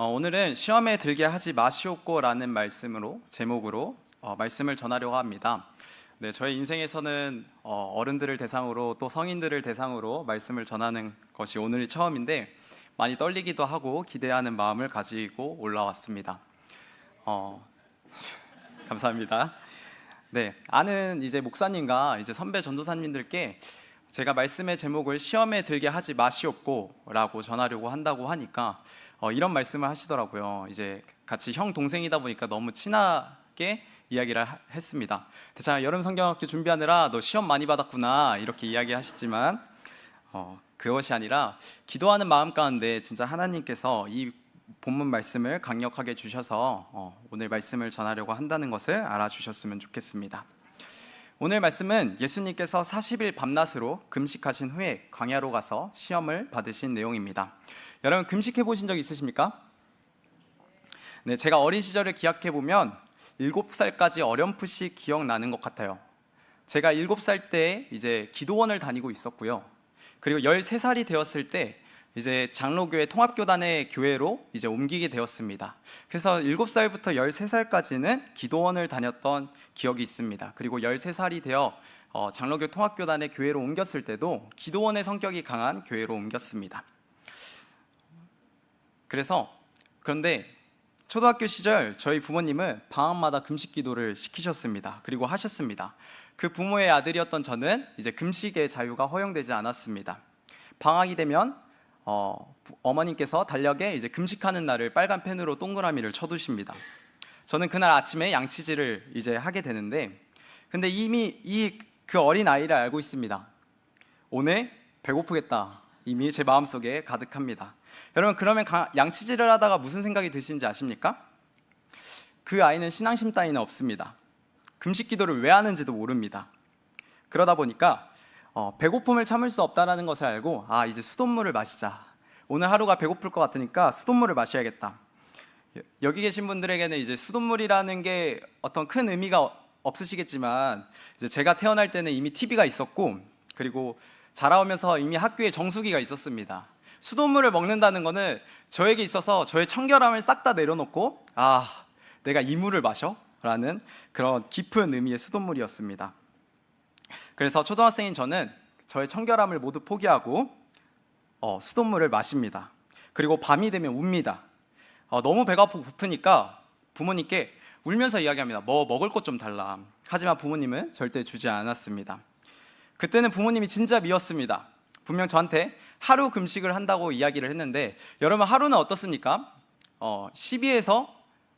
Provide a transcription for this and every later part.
어, 오늘은 시험에 들게 하지 마시옵고라는 말씀으로 제목으로 어, 말씀을 전하려고 합니다. 네, 저의 인생에서는 어, 어른들을 대상으로 또 성인들을 대상으로 말씀을 전하는 것이 오늘이 처음인데 많이 떨리기도 하고 기대하는 마음을 가지고 올라왔습니다. 어, 감사합니다. 네, 아는 이제 목사님과 이제 선배 전도사님들께 제가 말씀의 제목을 시험에 들게 하지 마시옵고라고 전하려고 한다고 하니까 어, 이런 말씀을 하시더라고요. 이제 같이 형 동생이다 보니까 너무 친하게 이야기를 하- 했습니다. 자 여름 성경학교 준비하느라 너 시험 많이 받았구나 이렇게 이야기하셨지만 어, 그것이 아니라 기도하는 마음 가운데 진짜 하나님께서 이 본문 말씀을 강력하게 주셔서 어, 오늘 말씀을 전하려고 한다는 것을 알아주셨으면 좋겠습니다. 오늘 말씀은 예수님께서 40일 밤낮으로 금식하신 후에 광야로 가서 시험을 받으신 내용입니다. 여러분 금식해 보신 적 있으십니까? 네, 제가 어린 시절을 기억해 보면 7살까지 어렴풋이 기억나는 것 같아요. 제가 7살 때 이제 기도원을 다니고 있었고요. 그리고 13살이 되었을 때 이제 장로교회 통합교단의 교회로 이제 옮기게 되었습니다. 그래서 7살부터 13살까지는 기도원을 다녔던 기억이 있습니다. 그리고 13살이 되어 어, 장로교 통합교단의 교회로 옮겼을 때도 기도원의 성격이 강한 교회로 옮겼습니다. 그래서 그런데 초등학교 시절 저희 부모님은 방학마다 금식 기도를 시키셨습니다. 그리고 하셨습니다. 그 부모의 아들이었던 저는 이제 금식의 자유가 허용되지 않았습니다. 방학이 되면 어, 부- 어머님께서 달력에 이제 금식하는 날을 빨간 펜으로 동그라미를 쳐두십니다. 저는 그날 아침에 양치질을 이제 하게 되는데, 근데 이미 이 그 어린 아이를 알고 있습니다. 오늘 배고프겠다. 이미 제 마음속에 가득합니다. 여러분 그러면 가- 양치질을 하다가 무슨 생각이 드시는지 아십니까? 그 아이는 신앙심 따위는 없습니다. 금식 기도를 왜 하는지도 모릅니다. 그러다 보니까 어, 배고픔을 참을 수 없다라는 것을 알고 아 이제 수돗물을 마시자. 오늘 하루가 배고플 것 같으니까 수돗물을 마셔야겠다. 여- 여기 계신 분들에게는 이제 수돗물이라는 게 어떤 큰 의미가 없으시겠지만 이제 제가 태어날 때는 이미 TV가 있었고 그리고 자라오면서 이미 학교에 정수기가 있었습니다. 수돗물을 먹는다는 거는 저에게 있어서 저의 청결함을 싹 다 내려놓고 아 내가 이 물을 마셔 라는 그런 깊은 의미의 수돗물이었습니다. 그래서 초등학생인 저는 저의 청결함을 모두 포기하고 어, 수돗물을 마십니다. 그리고 밤이 되면 웁니다. 어, 너무 배가 고프니까 부모님께 울면서 이야기합니다. 뭐 먹을 것 좀 달라. 하지만 부모님은 절대 주지 않았습니다. 그때는 부모님이 진짜 미웠습니다. 분명 저한테 하루 금식을 한다고 이야기를 했는데 여러분 하루는 어떻습니까? 어, 12에서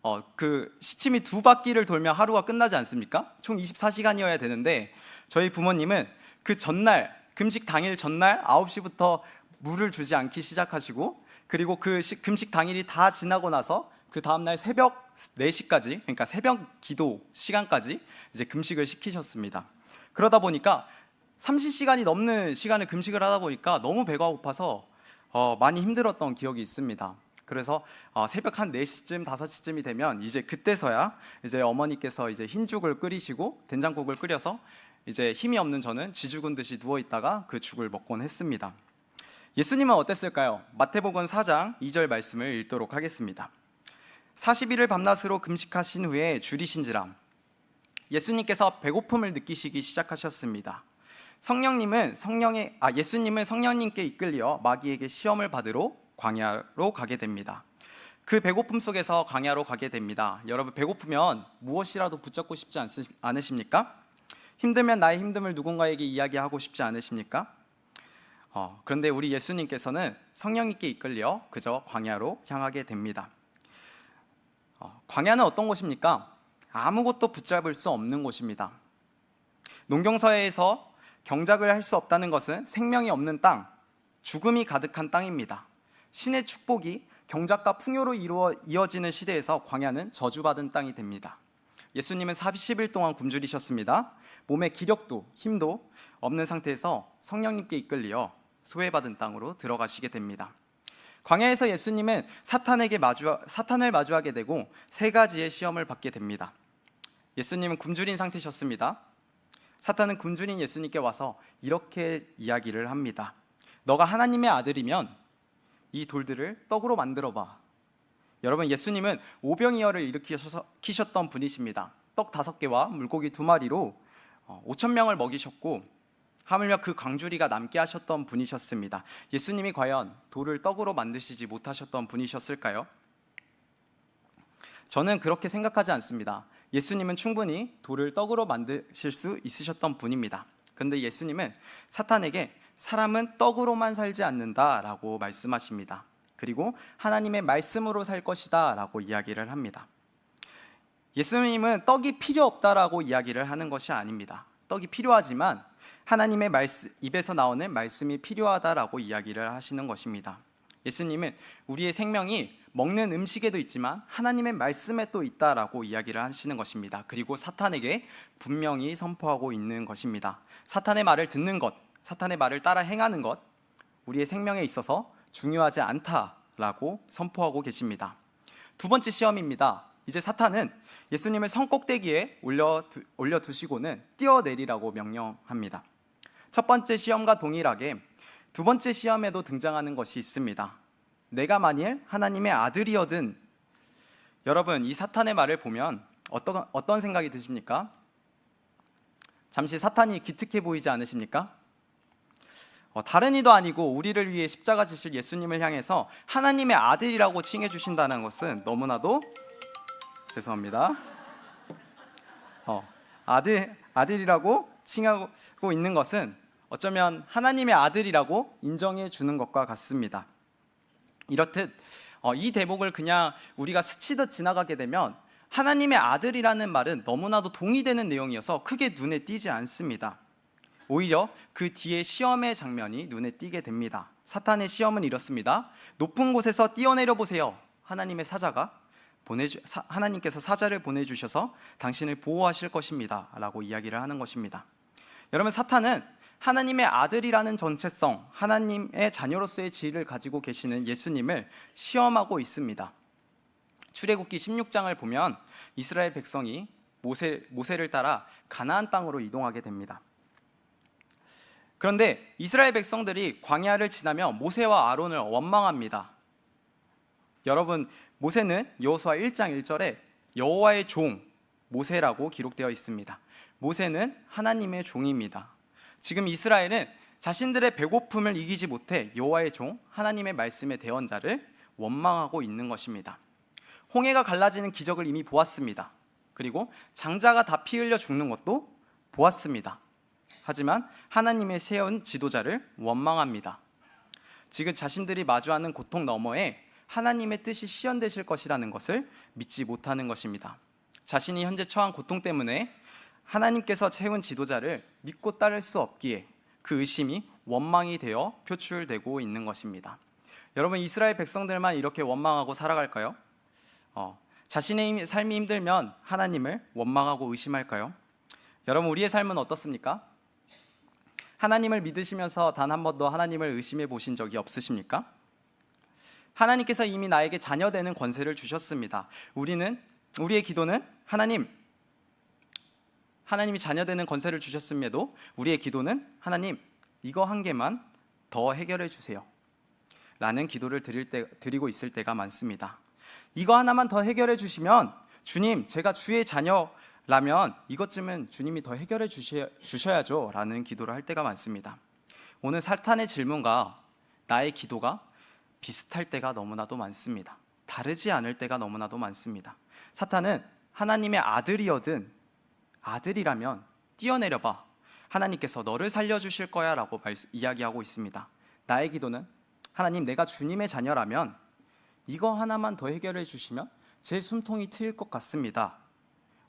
어, 그 시침이 두 바퀴를 돌면 하루가 끝나지 않습니까? 총 24시간이어야 되는데 저희 부모님은 그 전날 금식 당일 전날 9시부터 물을 주지 않기 시작하시고 그리고 그 시- 금식 당일이 다 지나고 나서 그 다음 날 새벽 4시까지 그러니까 새벽 기도 시간까지 이제 금식을 시키셨습니다. 그러다 보니까 30시간이 넘는 시간을 금식을 하다 보니까 너무 배가 고파서 어, 많이 힘들었던 기억이 있습니다. 그래서 어, 새벽 한 4시쯤 5시쯤이 되면 이제 그때서야 이제 어머니께서 이제 흰죽을 끓이시고 된장국을 끓여서 이제 힘이 없는 저는 지죽은 듯이 누워 있다가 그 죽을 먹곤 했습니다. 예수님은 어땠을까요? 마태복음 4장 2절 말씀을 읽도록 하겠습니다. 40일을 밤낮으로 금식하신 후에 줄이신지라 예수님께서 배고픔을 느끼시기 시작하셨습니다. 성령님은 성령의 아 예수님은 성령님께 이끌려 마귀에게 시험을 받으러 광야로 가게 됩니다. 그 배고픔 속에서 광야로 가게 됩니다. 여러분 배고프면 무엇이라도 붙잡고 싶지 않으- 않으십니까? 힘들면 나의 힘듦을 누군가에게 이야기하고 싶지 않으십니까? 어, 그런데 우리 예수님께서는 성령님께 이끌려 그저 광야로 향하게 됩니다. 어, 광야는 어떤 곳입니까? 아무것도 붙잡을 수 없는 곳입니다. 농경사회에서 경작을 할 수 없다는 것은 생명이 없는 땅, 죽음이 가득한 땅입니다. 신의 축복이 경작과 풍요로 이루어 이어지는 시대에서 광야는 저주받은 땅이 됩니다. 예수님은 40일 동안 굶주리셨습니다. 몸에 기력도 힘도 없는 상태에서 성령님께 이끌려 소외받은 땅으로 들어가시게 됩니다. 광야에서 예수님은 사탄에게 마주 사탄을 마주하게 되고 세 가지의 시험을 받게 됩니다. 예수님은 굶주린 상태셨습니다. 사탄은 굶주린 예수님께 와서 이렇게 이야기를 합니다. 너가 하나님의 아들이면 이 돌들을 떡으로 만들어 봐. 여러분 예수님은 오병이어를 일으키셨던 분이십니다. 떡 다섯 개와 물고기 두 마리로 5천 명을 먹이셨고 하물며 그 광주리가 남게 하셨던 분이셨습니다. 예수님이 과연 돌을 떡으로 만드시지 못하셨던 분이셨을까요? 저는 그렇게 생각하지 않습니다. 예수님은 충분히 돌을 떡으로 만드실 수 있으셨던 분입니다. 그런데 예수님은 사탄에게 사람은 떡으로만 살지 않는다라고 말씀하십니다. 그리고 하나님의 말씀으로 살 것이다라고 이야기를 합니다. 예수님은 떡이 필요 없다라고 이야기를 하는 것이 아닙니다. 떡이 필요하지만 하나님의 말씀, 입에서 나오는 말씀이 필요하다라고 이야기를 하시는 것입니다. 예수님은 우리의 생명이 먹는 음식에도 있지만 하나님의 말씀에 또 있다라고 이야기를 하시는 것입니다. 그리고 사탄에게 분명히 선포하고 있는 것입니다. 사탄의 말을 듣는 것, 사탄의 말을 따라 행하는 것, 우리의 생명에 있어서 중요하지 않다라고 선포하고 계십니다. 두 번째 시험입니다. 이제 사탄은 예수님을 성 꼭대기에 올려 올려 두시고는 뛰어내리라고 명령합니다. 첫 번째 시험과 동일하게 두 번째 시험에도 등장하는 것이 있습니다. 내가 만일 하나님의 아들이어든 여러분 이 사탄의 말을 보면 어떤 어떤 생각이 드십니까? 잠시 사탄이 기특해 보이지 않으십니까? 어, 다른 이도 아니고 우리를 위해 십자가 지실 예수님을 향해서 하나님의 아들이라고 칭해 주신다는 것은 너무나도 죄송합니다. 어, 아들 아들이라고 칭하고 있는 것은 어쩌면 하나님의 아들이라고 인정해 주는 것과 같습니다. 이렇듯 어, 이 대목을 그냥 우리가 스치듯 지나가게 되면 하나님의 아들이라는 말은 너무나도 동의되는 내용이어서 크게 눈에 띄지 않습니다. 오히려 그 뒤에 시험의 장면이 눈에 띄게 됩니다. 사탄의 시험은 이렇습니다. 높은 곳에서 뛰어내려 보세요. 하나님의 사자가 보내주, 사, 하나님께서 사자를 보내주셔서 당신을 보호하실 것입니다.라고 이야기를 하는 것입니다. 여러분 사탄은 하나님의 아들이라는 전체성, 하나님의 자녀로서의 지위를 가지고 계시는 예수님을 시험하고 있습니다. 출애굽기 16장을 보면 이스라엘 백성이 모세, 모세를 따라 가나안 땅으로 이동하게 됩니다. 그런데 이스라엘 백성들이 광야를 지나며 모세와 아론을 원망합니다. 여러분, 모세는 여호수아 1장 1절에 여호와의 종 모세라고 기록되어 있습니다. 모세는 하나님의 종입니다. 지금 이스라엘은 자신들의 배고픔을 이기지 못해 여호와의 종 하나님의 말씀의 대언자를 원망하고 있는 것입니다. 홍해가 갈라지는 기적을 이미 보았습니다. 그리고 장자가 다 피 흘려 죽는 것도 보았습니다. 하지만 하나님의 세운 지도자를 원망합니다. 지금 자신들이 마주하는 고통 너머에 하나님의 뜻이 실현되실 것이라는 것을 믿지 못하는 것입니다. 자신이 현재 처한 고통 때문에 하나님께서 세운 지도자를 믿고 따를 수 없기에 그 의심이 원망이 되어 표출되고 있는 것입니다. 여러분 이스라엘 백성들만 이렇게 원망하고 살아갈까요? 어, 자신의 삶이 힘들면 하나님을 원망하고 의심할까요? 여러분 우리의 삶은 어떻습니까? 하나님을 믿으시면서 단 한 번도 하나님을 의심해 보신 적이 없으십니까? 하나님께서 이미 나에게 자녀 되는 권세를 주셨습니다. 우리는 우리의 기도는 하나님 하나님이 자녀되는 권세를 주셨음에도 우리의 기도는 하나님 이거 한 개만 더 해결해 주세요. 라는 기도를 드릴 때, 드리고 있을 때가 많습니다. 이거 하나만 더 해결해 주시면 주님 제가 주의 자녀라면 이것쯤은 주님이 더 해결해 주셔, 주셔야죠 라는 기도를 할 때가 많습니다. 오늘 사탄의 질문과 나의 기도가 비슷할 때가 너무나도 많습니다. 다르지 않을 때가 너무나도 많습니다. 사탄은 하나님의 아들이어든 아들이라면 뛰어내려 봐. 하나님께서 너를 살려 주실 거야 라고 이야기하고 있습니다. 나의 기도는 하나님 내가 주님의 자녀라면 이거 하나만 더 해결해 주시면 제 숨통이 트일 것 같습니다.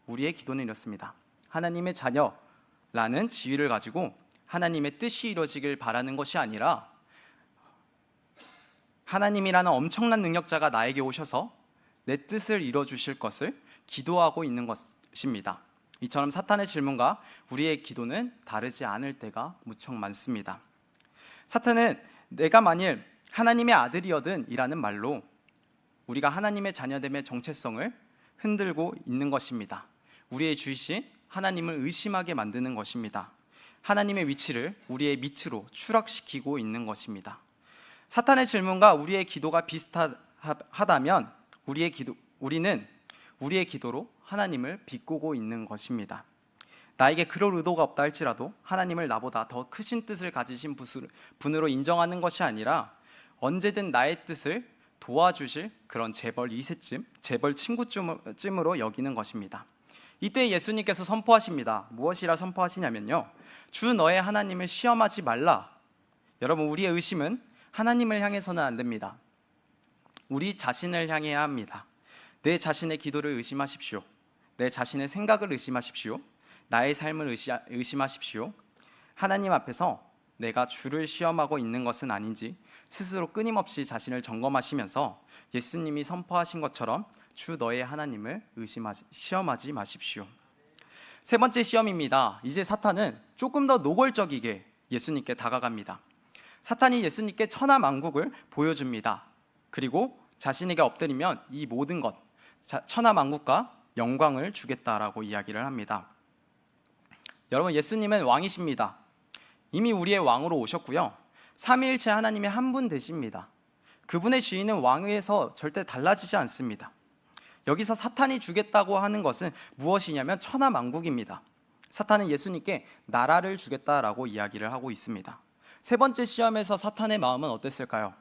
우리의 기도는 이렇습니다. 하나님의 자녀라는 지위를 가지고 하나님의 뜻이 이루어지길 바라는 것이 아니라 하나님이라는 엄청난 능력자가 나에게 오셔서 내 뜻을 이루어 주실 것을 기도하고 있는 것입니다. 이처럼 사탄의 질문과 우리의 기도는 다르지 않을 때가 무척 많습니다. 사탄은 내가 만일 하나님의 아들이어든 이라는 말로 우리가 하나님의 자녀됨의 정체성을 흔들고 있는 것입니다. 우리의 주이신 하나님을 의심하게 만드는 것입니다. 하나님의 위치를 우리의 밑으로 추락시키고 있는 것입니다. 사탄의 질문과 우리의 기도가 비슷하다면 우리의 기도 우리는 우리의 기도로 하나님을 비꼬고 있는 것입니다. 나에게 그럴 의도가 없다 할지라도 하나님을 나보다 더 크신 뜻을 가지신 분으로 인정하는 것이 아니라 언제든 나의 뜻을 도와주실 그런 재벌 이세쯤, 재벌 친구쯤으로 여기는 것입니다. 이때 예수님께서 선포하십니다. 무엇이라 선포하시냐면요. 주 너의 하나님을 시험하지 말라. 여러분, 우리의 의심은 하나님을 향해서는 안 됩니다. 우리 자신을 향해야 합니다. 내 자신의 기도를 의심하십시오. 내 자신의 생각을 의심하십시오. 나의 삶을 의심하십시오. 하나님 앞에서 내가 주를 시험하고 있는 것은 아닌지 스스로 끊임없이 자신을 점검하시면서 예수님이 선포하신 것처럼 주 너의 하나님을 의심하지 시험하지 마십시오. 세 번째 시험입니다. 이제 사탄은 조금 더 노골적이게 예수님께 다가갑니다. 사탄이 예수님께 천하 만국을 보여줍니다. 그리고 자신에게 엎드리면 이 모든 것 천하 만국과 영광을 주겠다라고 이야기를 합니다. 여러분 예수님은 왕이십니다. 이미 우리의 왕으로 오셨고요. 삼위일체 하나님의 한 분 되십니다. 그분의 주인은 왕에서 절대 달라지지 않습니다. 여기서 사탄이 주겠다고 하는 것은 무엇이냐면 천하 만국입니다. 사탄은 예수님께 나라를 주겠다라고 이야기를 하고 있습니다. 세 번째 시험에서 사탄의 마음은 어땠을까요?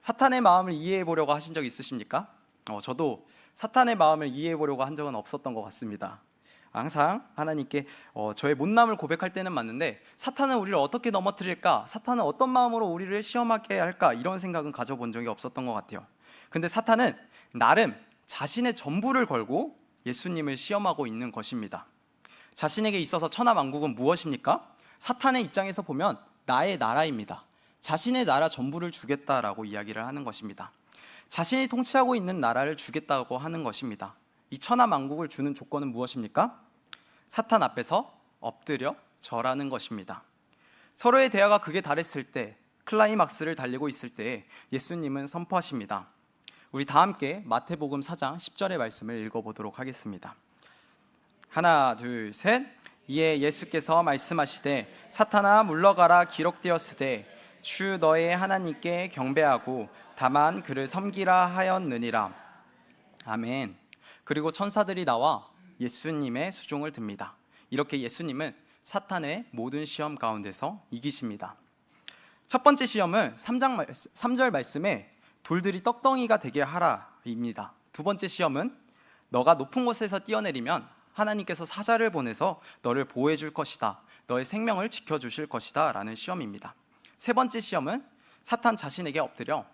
사탄의 마음을 이해해 보려고 하신 적 있으십니까? 어, 저도 사탄의 마음을 이해해 보려고 한 적은 없었던 것 같습니다. 항상 하나님께 어, 저의 못남을 고백할 때는 맞는데 사탄은 우리를 어떻게 넘어뜨릴까? 사탄은 어떤 마음으로 우리를 시험하게 할까? 이런 생각은 가져본 적이 없었던 것 같아요. 근데 사탄은 나름 자신의 전부를 걸고 예수님을 시험하고 있는 것입니다. 자신에게 있어서 천하만국은 무엇입니까? 사탄의 입장에서 보면 나의 나라입니다. 자신의 나라 전부를 주겠다라고 이야기를 하는 것입니다. 자신이 통치하고 있는 나라를 주겠다고 하는 것입니다. 이 천하 만국을 주는 조건은 무엇입니까? 사탄 앞에서 엎드려 절하는 것입니다. 서로의 대화가 극에 달했을 때 클라이막스를 달리고 있을 때 예수님은 선포하십니다. 우리 다 함께 마태복음 4장 10절의 말씀을 읽어보도록 하겠습니다. 하나, 둘, 셋. 이에 예수께서 말씀하시되 사탄아 물러가라 기록되었으되 주 너의 하나님께 경배하고 다만 그를 섬기라 하였느니라. 아멘. 그리고 천사들이 나와 예수님의 수종을 듭니다. 이렇게 예수님은 사탄의 모든 시험 가운데서 이기십니다. 첫 번째 시험은 3장 3절 말씀에 돌들이 떡덩이가 되게 하라입니다. 두 번째 시험은 너가 높은 곳에서 뛰어내리면 하나님께서 사자를 보내서 너를 보호해 줄 것이다. 너의 생명을 지켜 주실 것이다라는 시험입니다. 세 번째 시험은 사탄 자신에게 엎드려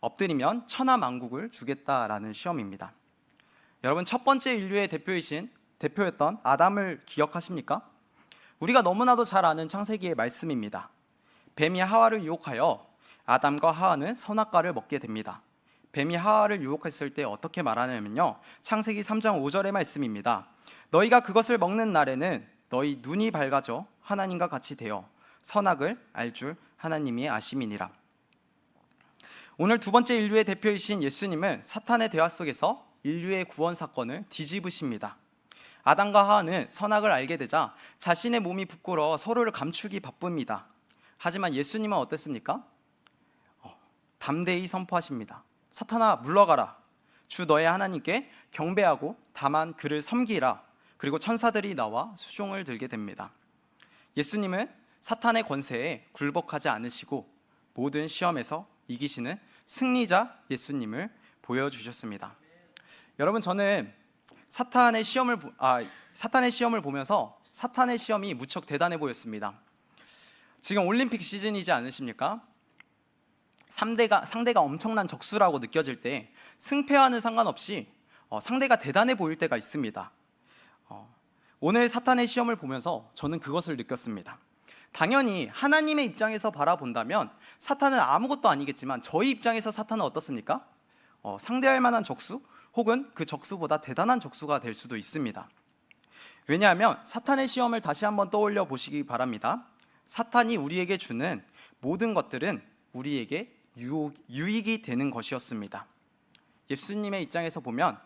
엎드리면 천하 만국을 주겠다라는 시험입니다. 여러분 첫 번째 인류의 대표이신 대표였던 아담을 기억하십니까? 우리가 너무나도 잘 아는 창세기의 말씀입니다. 뱀이 하와를 유혹하여 아담과 하와는 선악과를 먹게 됩니다. 뱀이 하와를 유혹했을 때 어떻게 말하냐면요. 창세기 3장 5절의 말씀입니다. 너희가 그것을 먹는 날에는 너희 눈이 밝아져 하나님과 같이 되어 선악을 알 줄 하나님이 아심이니라. 오늘 두 번째 인류의 대표이신 예수님은 사탄의 대화 속에서 인류의 구원 사건을 뒤집으십니다. 아담과 하와는 선악을 알게 되자 자신의 몸이 부끄러워 서로를 감추기 바쁩니다. 하지만 예수님은 어땠습니까? 어, 담대히 선포하십니다. 사탄아 물러가라. 주 너의 하나님께 경배하고 다만 그를 섬기라. 그리고 천사들이 나와 수종을 들게 됩니다. 예수님은 사탄의 권세에 굴복하지 않으시고 모든 시험에서 이기시는 승리자 예수님을 보여주셨습니다. 여러분 저는 사탄의 시험을 아 사탄의 시험을 보면서 사탄의 시험이 무척 대단해 보였습니다. 지금 올림픽 시즌이지 않으십니까? 상대가 상대가 엄청난 적수라고 느껴질 때 승패와는 상관없이 어, 상대가 대단해 보일 때가 있습니다. 어, 오늘 사탄의 시험을 보면서 저는 그것을 느꼈습니다. 당연히 하나님의 입장에서 바라본다면 사탄은 아무것도 아니겠지만 저희 입장에서 사탄은 어떻습니까? 어, 상대할 만한 적수, 혹은 그 적수보다 대단한 적수가 될 수도 있습니다. 왜냐하면 사탄의 시험을 다시 한번 떠올려 보시기 바랍니다. 사탄이 우리에게 주는 모든 것들은 우리에게 유익이 되는 것이었습니다. 예수님의 입장에서 보면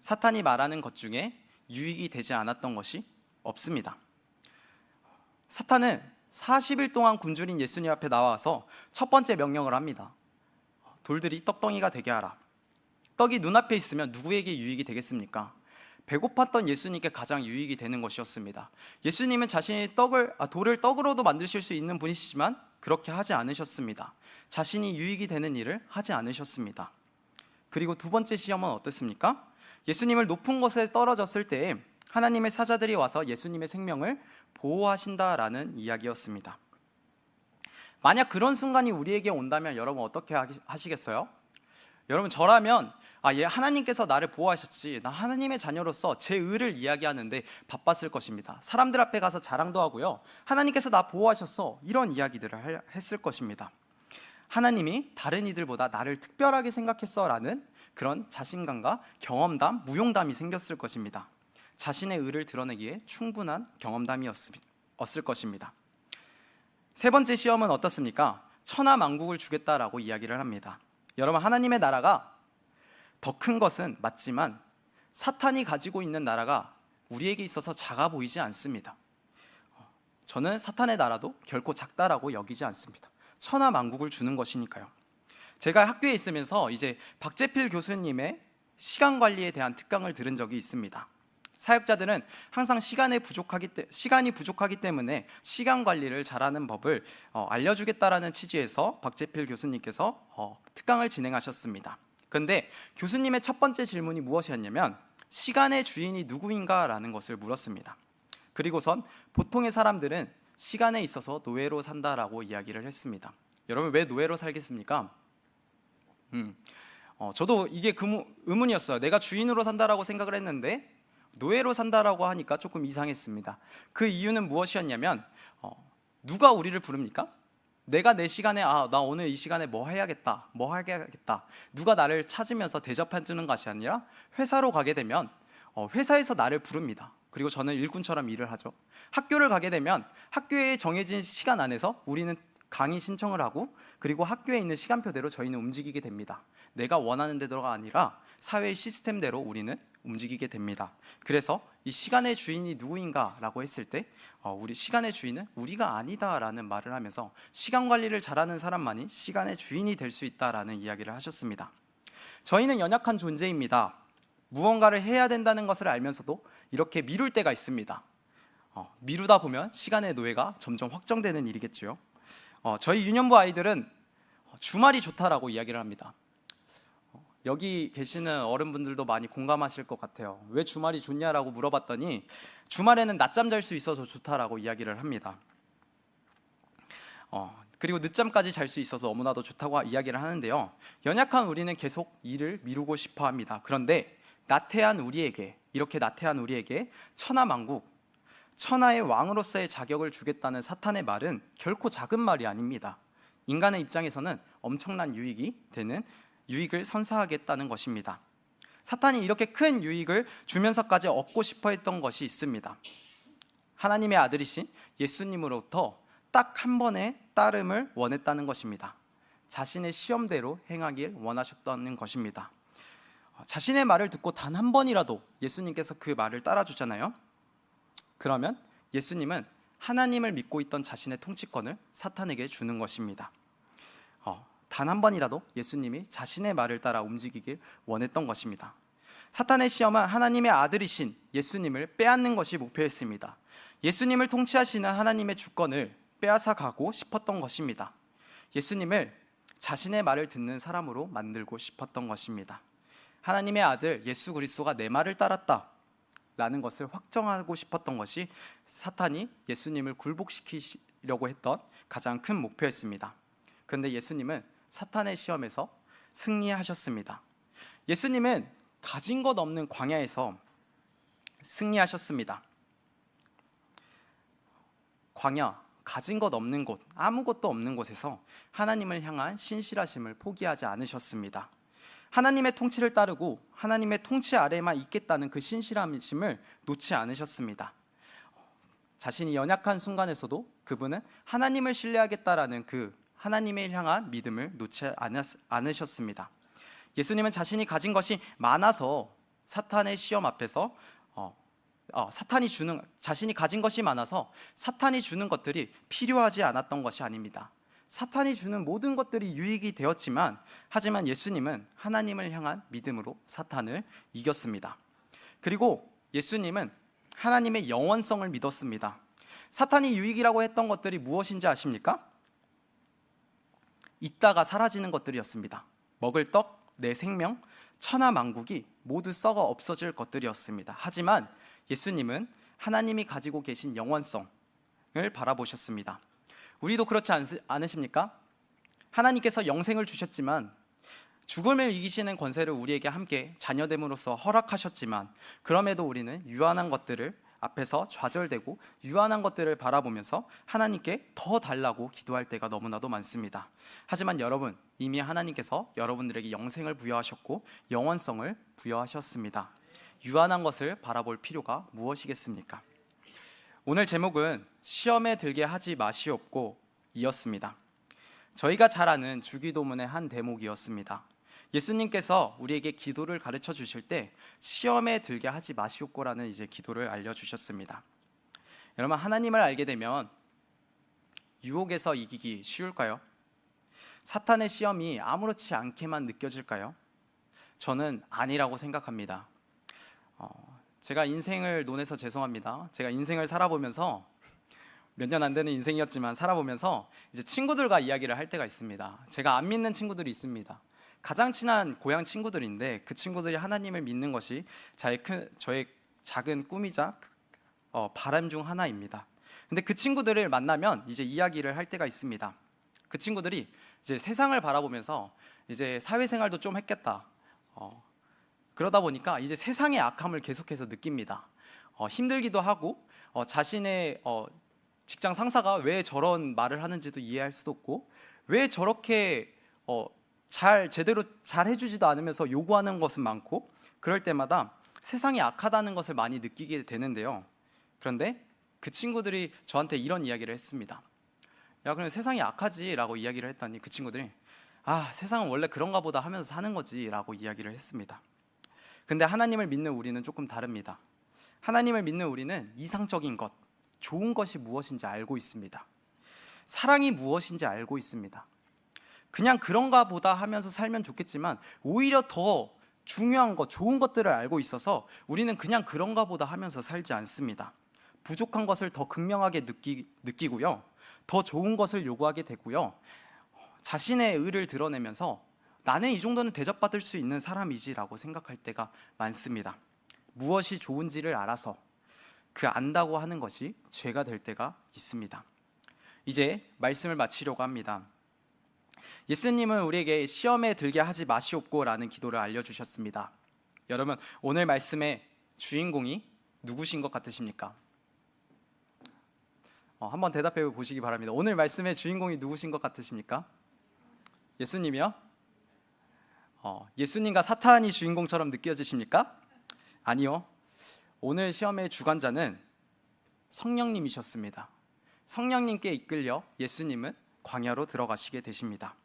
사탄이 말하는 것 중에 유익이 되지 않았던 것이 없습니다. 사탄은 40일 동안 굶주린 예수님 앞에 나와서 첫 번째 명령을 합니다. 돌들이 떡덩이가 되게 하라. 떡이 눈앞에 있으면 누구에게 유익이 되겠습니까? 배고팠던 예수님께 가장 유익이 되는 것이었습니다. 예수님은 자신이 떡을 아, 돌을 떡으로도 만드실 수 있는 분이시지만 그렇게 하지 않으셨습니다. 자신이 유익이 되는 일을 하지 않으셨습니다. 그리고 두 번째 시험은 어떻습니까? 예수님을 높은 곳에 떨어졌을 때 하나님의 사자들이 와서 예수님의 생명을 보호하신다라는 이야기였습니다. 만약 그런 순간이 우리에게 온다면 여러분 어떻게 하시겠어요? 여러분 저라면 아, 예, 하나님께서 나를 보호하셨지. 나 하나님의 자녀로서 제 의를 이야기하는데 바빴을 것입니다. 사람들 앞에 가서 자랑도 하고요. 하나님께서 나 보호하셨어. 이런 이야기들을 할- 했을 것입니다. 하나님이 다른 이들보다 나를 특별하게 생각했어라는 그런 자신감과 경험담, 무용담이 생겼을 것입니다. 자신의 의를 드러내기에 충분한 경험담이었을 것입니다. 세 번째 시험은 어떻습니까? 천하 만국을 주겠다라고 이야기를 합니다. 여러분 하나님의 나라가 더 큰 것은 맞지만 사탄이 가지고 있는 나라가 우리에게 있어서 작아 보이지 않습니다. 저는 사탄의 나라도 결코 작다라고 여기지 않습니다. 천하 만국을 주는 것이니까요. 제가 학교에 있으면서 이제 박재필 교수님의 시간 관리에 대한 특강을 들은 적이 있습니다. 사역자들은 항상 시간에 부족하기 때, 시간이 부족하기 때문에 시간 관리를 잘하는 법을 어, 알려주겠다라는 취지에서 박재필 교수님께서 어, 특강을 진행하셨습니다. 그런데 교수님의 첫 번째 질문이 무엇이었냐면 시간의 주인이 누구인가라는 것을 물었습니다. 그리고선 보통의 사람들은 시간에 있어서 노예로 산다라고 이야기를 했습니다. 여러분 왜 노예로 살겠습니까? 음, 어, 저도 이게 그 의문이었어요. 내가 주인으로 산다라고 생각을 했는데 노예로 산다라고 하니까 조금 이상했습니다. 그 이유는 무엇이었냐면 어, 누가 우리를 부릅니까? 내가 내 시간에 아 나 오늘 이 시간에 뭐 해야겠다 뭐 해야겠다 누가 나를 찾으면서 대접해 주는 것이 아니라 회사로 가게 되면 어, 회사에서 나를 부릅니다 그리고 저는 일꾼처럼 일을 하죠 학교를 가게 되면 학교에 정해진 시간 안에서 우리는 강의 신청을 하고 그리고 학교에 있는 시간표대로 저희는 움직이게 됩니다 내가 원하는 대로가 아니라 사회의 시스템대로 우리는 움직이게 됩니다. 그래서 이 시간의 주인이 누구인가라고 했을 때 어, 우리 시간의 주인은 우리가 아니다라는 말을 하면서 시간 관리를 잘하는 사람만이 시간의 주인이 될 수 있다라는 이야기를 하셨습니다. 저희는 연약한 존재입니다. 무언가를 해야 된다는 것을 알면서도 이렇게 미룰 때가 있습니다. 어, 미루다 보면 시간의 노예가 점점 확정되는 일이겠죠. 어, 저희 유년부 아이들은 주말이 좋다라고 이야기를 합니다. 여기 계시는 어른분들도 많이 공감하실 것 같아요. 왜 주말이 좋냐라고 물어봤더니 주말에는 낮잠 잘 수 있어서 좋다라고 이야기를 합니다. 어, 그리고 늦잠까지 잘 수 있어서 너무나도 좋다고 이야기를 하는데요. 연약한 우리는 계속 일을 미루고 싶어 합니다. 그런데 나태한 우리에게 이렇게 나태한 우리에게 천하만국 천하의 왕으로서의 자격을 주겠다는 사탄의 말은 결코 작은 말이 아닙니다. 인간의 입장에서는 엄청난 유익이 되는 유익을 선사하겠다는 것입니다. 사탄이 이렇게 큰 유익을 주면서까지 얻고 싶어 했던 것이 있습니다. 하나님의 아들이신 예수님으로부터 딱 한 번의 따름을 원했다는 것입니다. 자신의 시험대로 행하길 원하셨다는 것입니다. 자신의 말을 듣고 단 한 번이라도 예수님께서 그 말을 따라주잖아요. 그러면 예수님은 하나님을 믿고 있던 자신의 통치권을 사탄에게 주는 것입니다. 어, 단 한 번이라도 예수님이 자신의 말을 따라 움직이길 원했던 것입니다. 사탄의 시험은 하나님의 아들이신 예수님을 빼앗는 것이 목표였습니다. 예수님을 통치하시는 하나님의 주권을 빼앗아 가고 싶었던 것입니다. 예수님을 자신의 말을 듣는 사람으로 만들고 싶었던 것입니다. 하나님의 아들 예수 그리스도가 내 말을 따랐다. 라는 것을 확정하고 싶었던 것이 사탄이 예수님을 굴복시키려고 했던 가장 큰 목표였습니다. 그런데 예수님은 사탄의 시험에서 승리하셨습니다. 예수님은 가진 것 없는 광야에서 승리하셨습니다. 광야, 가진 것 없는 곳, 아무것도 없는 곳에서 하나님을 향한 신실하심을 포기하지 않으셨습니다. 하나님의 통치를 따르고 하나님의 통치 아래만 있겠다는 그 신실함심을 놓지 않으셨습니다. 자신이 연약한 순간에서도 그분은 하나님을 신뢰하겠다라는 그 하나님을 향한 믿음을 놓지 않으셨습니다. 예수님은 자신이 가진 것이 많아서 사탄의 시험 앞에서 어, 어, 사탄이 주는 자신이 가진 것이 많아서 사탄이 주는 것들이 필요하지 않았던 것이 아닙니다. 사탄이 주는 모든 것들이 유익이 되었지만 하지만 예수님은 하나님을 향한 믿음으로 사탄을 이겼습니다. 그리고 예수님은 하나님의 영원성을 믿었습니다. 사탄이 유익이라고 했던 것들이 무엇인지 아십니까? 있다가 사라지는 것들이었습니다. 먹을 떡, 내 생명, 천하 만국이 모두 썩어 없어질 것들이었습니다. 하지만 예수님은 하나님이 가지고 계신 영원성을 바라보셨습니다. 우리도 그렇지 않, 않으십니까? 하나님께서 영생을 주셨지만 죽음을 이기시는 권세를 우리에게 함께 자녀됨으로써 허락하셨지만 그럼에도 우리는 유한한 것들을 앞에서 좌절되고 유한한 것들을 바라보면서 하나님께 더 달라고 기도할 때가 너무나도 많습니다. 하지만 여러분 이미 하나님께서 여러분들에게 영생을 부여하셨고 영원성을 부여하셨습니다. 유한한 것을 바라볼 필요가 무엇이겠습니까? 오늘 제목은 시험에 들게 하지 마시옵고 이었습니다. 저희가 잘 아는 주기도문의 한 대목이었습니다. 예수님께서 우리에게 기도를 가르쳐 주실 때 시험에 들게 하지 마시옵고라는 이제 기도를 알려 주셨습니다. 여러분 하나님을 알게 되면 유혹에서 이기기 쉬울까요? 사탄의 시험이 아무렇지 않게만 느껴질까요? 저는 아니라고 생각합니다. 어, 제가 인생을 논해서 죄송합니다. 제가 인생을 살아보면서 몇 년 안 되는 인생이었지만 살아보면서 이제 친구들과 이야기를 할 때가 있습니다. 제가 안 믿는 친구들이 있습니다. 가장 친한 고향 친구들인데 그 친구들이 하나님을 믿는 것이 저의, 큰, 저의 작은 꿈이자 어, 바람 중 하나입니다. 근데 그 친구들을 만나면 이제 이야기를 할 때가 있습니다. 그 친구들이 이제 세상을 바라보면서 이제 사회생활도 좀 했겠다. 어, 그러다 보니까 이제 세상의 악함을 계속해서 느낍니다. 어, 힘들기도 하고 어, 자신의 어, 직장 상사가 왜 저런 말을 하는지도 이해할 수도 없고 왜 저렇게 어, 잘 제대로 잘 해주지도 않으면서 요구하는 것은 많고 그럴 때마다 세상이 악하다는 것을 많이 느끼게 되는데요. 그런데 그 친구들이 저한테 이런 이야기를 했습니다. 야, 그럼 세상이 악하지라고 이야기를 했더니 그 친구들이 아, 세상은 원래 그런가 보다 하면서 사는 거지라고 이야기를 했습니다. 근데 하나님을 믿는 우리는 조금 다릅니다. 하나님을 믿는 우리는 이상적인 것, 좋은 것이 무엇인지 알고 있습니다. 사랑이 무엇인지 알고 있습니다. 그냥 그런가 보다 하면서 살면 좋겠지만 오히려 더 중요한 것, 좋은 것들을 알고 있어서 우리는 그냥 그런가 보다 하면서 살지 않습니다. 부족한 것을 더 극명하게 느끼, 느끼고요. 더 좋은 것을 요구하게 되고요. 자신의 의를 드러내면서 나는 이 정도는 대접받을 수 있는 사람이지라고 생각할 때가 많습니다. 무엇이 좋은지를 알아서 그 안다고 하는 것이 죄가 될 때가 있습니다. 이제 말씀을 마치려고 합니다. 예수님은 우리에게 시험에 들게 하지 마시옵고라는 기도를 알려주셨습니다. 여러분 오늘 말씀의 주인공이 누구신 것 같으십니까? 어, 한번 대답해 보시기 바랍니다. 오늘 말씀의 주인공이 누구신 것 같으십니까? 예수님이요? 어, 예수님과 사탄이 주인공처럼 느껴지십니까? 아니요. 오늘 시험의 주관자는 성령님이셨습니다. 성령님께 이끌려 예수님은 광야로 들어가시게 되십니다.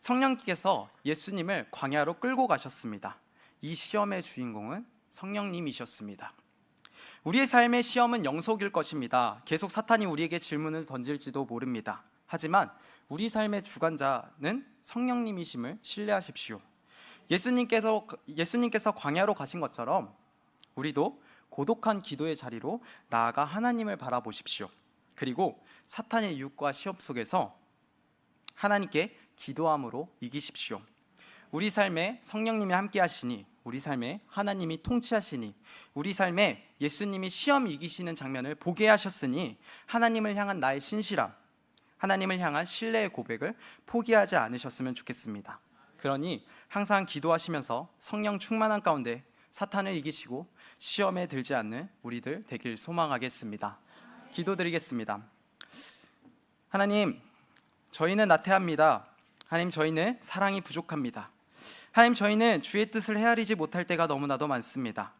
성령께서 예수님을 광야로 끌고 가셨습니다. 이 시험의 주인공은 성령님이셨습니다. 우리의 삶의 시험은 영속일 것입니다. 계속 사탄이 우리에게 질문을 던질지도 모릅니다. 하지만 우리 삶의 주관자는 성령님이심을 신뢰하십시오. 예수님께서 예수님께서 광야로 가신 것처럼 우리도 고독한 기도의 자리로 나아가 하나님을 바라보십시오. 그리고 사탄의 유혹과 시험 속에서 하나님께 기도함으로 이기십시오. 우리 삶에 성령님이 함께 하시니 우리 삶에 하나님이 통치하시니 우리 삶에 예수님이 시험 이기시는 장면을 보게 하셨으니 하나님을 향한 나의 신실함 하나님을 향한 신뢰의 고백을 포기하지 않으셨으면 좋겠습니다. 그러니 항상 기도하시면서 성령 충만한 가운데 사탄을 이기시고 시험에 들지 않는 우리들 되길 소망하겠습니다. 기도드리겠습니다. 하나님, 저희는 나태합니다. 하나님, 저희는 사랑이 부족합니다. 하나님, 저희는 주의 뜻을 헤아리지 못할 때가 너무나도 많습니다.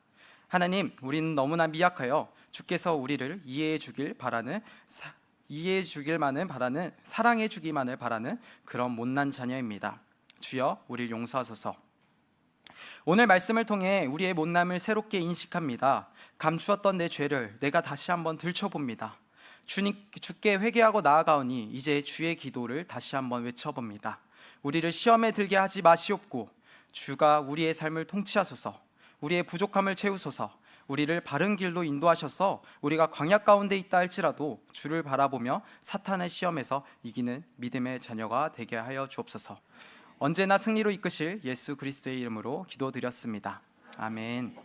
하나님, 우리는 너무나 미약하여 주께서 우리를 이해해 주길 바라는 사, 이해해 주길만을 바라는 사랑해 주기만을 바라는 그런 못난 자녀입니다. 주여, 우리를 용서하소서. 오늘 말씀을 통해 우리의 못남을 새롭게 인식합니다. 감추었던 내 죄를 내가 다시 한번 들춰봅니다. 주님 주께 회개하고 나아가오니 이제 주의 기도를 다시 한번 외쳐봅니다. 우리를 시험에 들게 하지 마시옵고 주가 우리의 삶을 통치하소서. 우리의 부족함을 채우소서. 우리를 바른 길로 인도하셔서 우리가 광야 가운데 있다 할지라도 주를 바라보며 사탄의 시험에서 이기는 믿음의 자녀가 되게 하여 주옵소서. 언제나 승리로 이끄실 예수 그리스도의 이름으로 기도드렸습니다. 아멘.